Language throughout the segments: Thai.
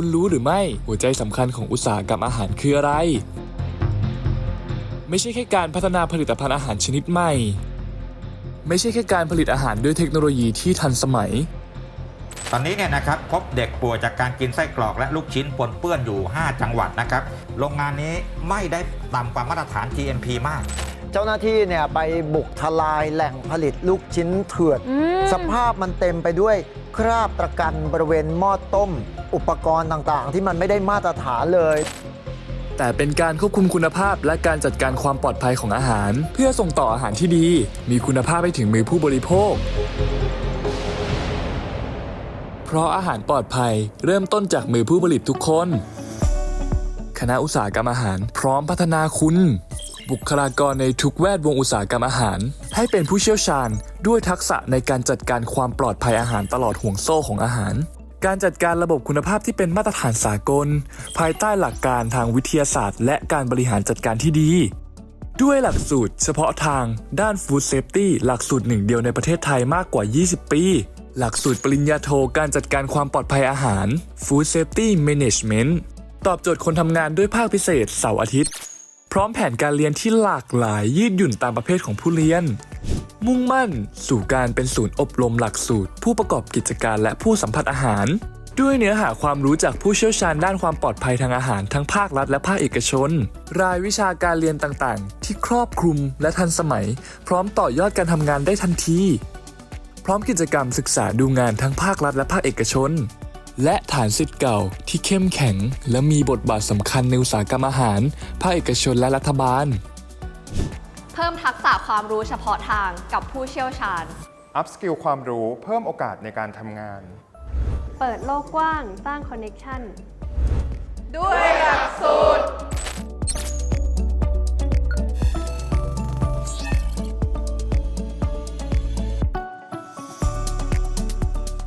คุณรู้หรือไม่หัวใจสำคัญของอุตสาหกรรมอาหารคืออะไร ไม่ใช่แค่การพัฒนาผลิตภัณฑ์อาหารชนิดใหม่ ไม่ใช่แค่การผลิตอาหารด้วยเทคโนโลยีที่ทันสมัย ตอนนี้เนี่ยนะครับพบเด็กป่วยจากการกินไส้กรอกและลูกชิ้นปนเปื้อนอยู่ 5 จังหวัดนะครับ โรงงานนี้ไม่ได้ต่ำกว่ามาตรฐาน GMP มาก จ้าหน้าที่เนี่ยไปบุกทลายแหล่งผลิตลูกชิ้นเถื่อนอืมสภาพมันเต็มไปด้วยคราบตะกันบริเวณหม้อต้ม อุปกรณ์ต่างๆ ที่มันไม่ได้มาตรฐานเลย แต่เป็นการควบคุมคุณภาพและการจัดการความปลอดภัยของอาหาร เพื่อส่งต่ออาหารที่ดี มีคุณภาพให้ถึงมือผู้บริโภค เพราะอาหารปลอดภัยเริ่มต้นจากมือผู้ผลิตทุกคน คณะอุตสาหกรรมอาหารพร้อมพัฒนาคุณ บุคลากรในทุกแวดวงอุตสาหกรรมอาหาร ให้เป็นผู้เชี่ยวชาญ ด้วยทักษะในการจัดการความปลอดภัยอาหารตลอดห่วงโซ่ของอาหาร การจัดการระบบคุณภาพที่เป็นมาตรฐานสากล ภายใต้หลักการทางวิทยาศาสตร์ และการบริหารจัดการที่ดี ด้วยหลักสูตร เฉพาะทางด้าน Food Safety หลักสูตรหนึ่งเดียวในประเทศไทยมากกว่า 20 ปีหลักสูตรปริญญาโทการจัดการความปลอดภัยอาหาร Food Safety Management ตอบโจทย์คนทำงานด้วยภาคพิเศษเสาร์อาทิตย์ ร้อมแผนการเรียนที่หลากหลายยืดหยุ่นตามประเภทของผู้เรียน มุ่งมั่น สู่การเป็นศูนย์อบรมหลักสูตร ผู้ประกอบกิจการและผู้สัมผัสอาหาร ด้วยเนื้อหาความรู้จากผู้เชี่ยวชาญด้านความปลอดภัยทางอาหารทั้งภาครัฐและภาคเอกชน รายวิชาการเรียนต่างๆ ที่ครอบคลุมและทันสมัย พร้อมต่อยอดการทำงานได้ทันที พร้อมกิจกรรมศึกษาดูงานทั้งภาครัฐและภาคเอกชน และฐานสิทธิ์เก่าที่เข้มแข็ง และมีบทบาทสำคัญในอุตสาหกรรมอาหาร ภาคเอกชนและรัฐบาล เพิ่มทักษะความรู้เฉพาะทางกับผู้เชี่ยวชาญ อัพสกิลความรู้เพิ่มโอกาสในการทำงาน เปิดโลกกว้างสร้างคอนเน็ชันด้วยหลักสูตร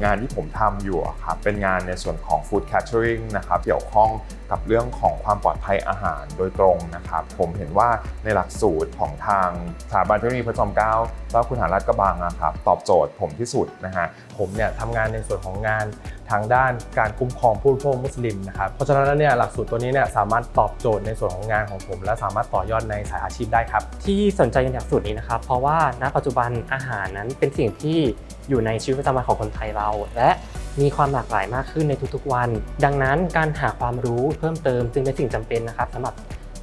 งานที่ผมทำอยู่ครับเป็นงานในส่วนของ Food Catering นะครับเกี่ยวข้องกับเรื่องของความปลอดภัยอาหารโดยตรงนะครับ ผมเห็นว่าในหลักสูตรของทางสถาบันเทคโนโลยีพระจอมเกล้าเจ้าคุณหารัฐกระบังนะครับตอบโจทย์ผมที่สุดนะฮะผมเนี่ยทำงานในส่วนของงาน ทางด้านการคุ้มครองผู้บริโภคมุสลิมนะครับเพราะฉะนั้นแล้วเนี่ยหลักสูตรตัวนี้เนี่ยสามารถตอบโจทย์ในส่วนของงานของผม และสามารถต่อยอดในสายอาชีพได้ครับ ที่สนใจในหลักสูตรนี้นะครับ เพราะว่าณปัจจุบันอาหารนั้นเป็นสิ่งที่อยู่ในชีวิตประจำวันของคนไทยเรา และมีความหลากหลายมากขึ้นในทุกๆวัน ดังนั้นการหาความรู้เพิ่มเติมจึงเป็นสิ่งจำเป็นนะครับสำหรับ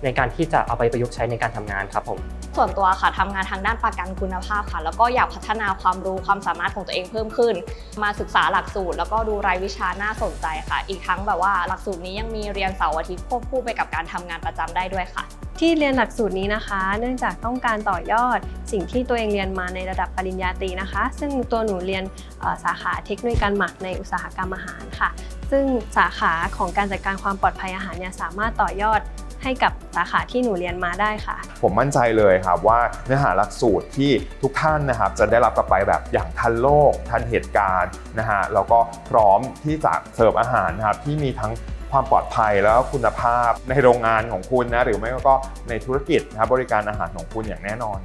ในการที่จะเอาไปประยุกต์ใช้ในการทำงานครับผม ส่วนตัวค่ะทำงานทางด้านประกันคุณภาพค่ะ แล้วก็อยากพัฒนาความรู้ความสามารถของตัวเองเพิ่มขึ้น มาศึกษาหลักสูตร แล้วก็ดูรายวิชาน่าสนใจค่ะ อีกทั้งแบบว่าหลักสูตรนี้ยังมีเรียนเสาร์อาทิตย์ควบคู่ไปกับการทำงานประจำได้ด้วยค่ะ ที่เรียนหลักสูตรนี้นะคะ เนื่องจากต้องการต่อยอด สิ่งที่ตัวเองเรียนมาในระดับปริญญาตรีนะคะ ซึ่งตัวหนูเรียนสาขาเทคโนโลยีการหมักในอุตสาหกรรมอาหารค่ะ ซึ่งสาขาของการจัดการความปลอดภัยอาหารเนี่ยสามารถต่อยอด ให้กับสาขาที่หนูเรียนมาได้ค่ะ ผมมั่นใจเลยครับว่าเนื้อหาหลักสูตรที่ทุกท่านนะครับจะได้รับกลับไปแบบอย่างทันโลก ทันเหตุการณ์นะฮะแล้วก็พร้อมที่จะเสิร์ฟอาหารนะครับที่มีทั้งความปลอดภัยแล้วก็คุณภาพในโรงงานของคุณนะหรือไม่ก็ในธุรกิจนะครับบริการอาหารของคุณอย่างแน่นอน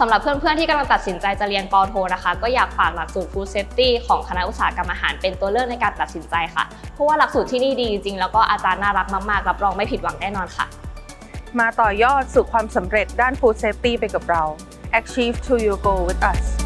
สำหรับเพื่อนๆที่กำลังตัดสินใจจะเรียนปอโทนะคะ ก็อยากฝากหลักสูตร Food Safety ของคณะอุตสาหกรรมอาหารเป็นตัวเลือกในการตัดสินใจค่ะ เพราะว่าหลักสูตรที่นี่ดีจริงๆ แล้วก็อาจารย์น่ารักมากๆ รับรองไม่ผิดหวังแน่นอนค่ะ มาต่อยอดสู่ความสำเร็จด้าน Food Safety ไปกับเรา Achieve to your goal with us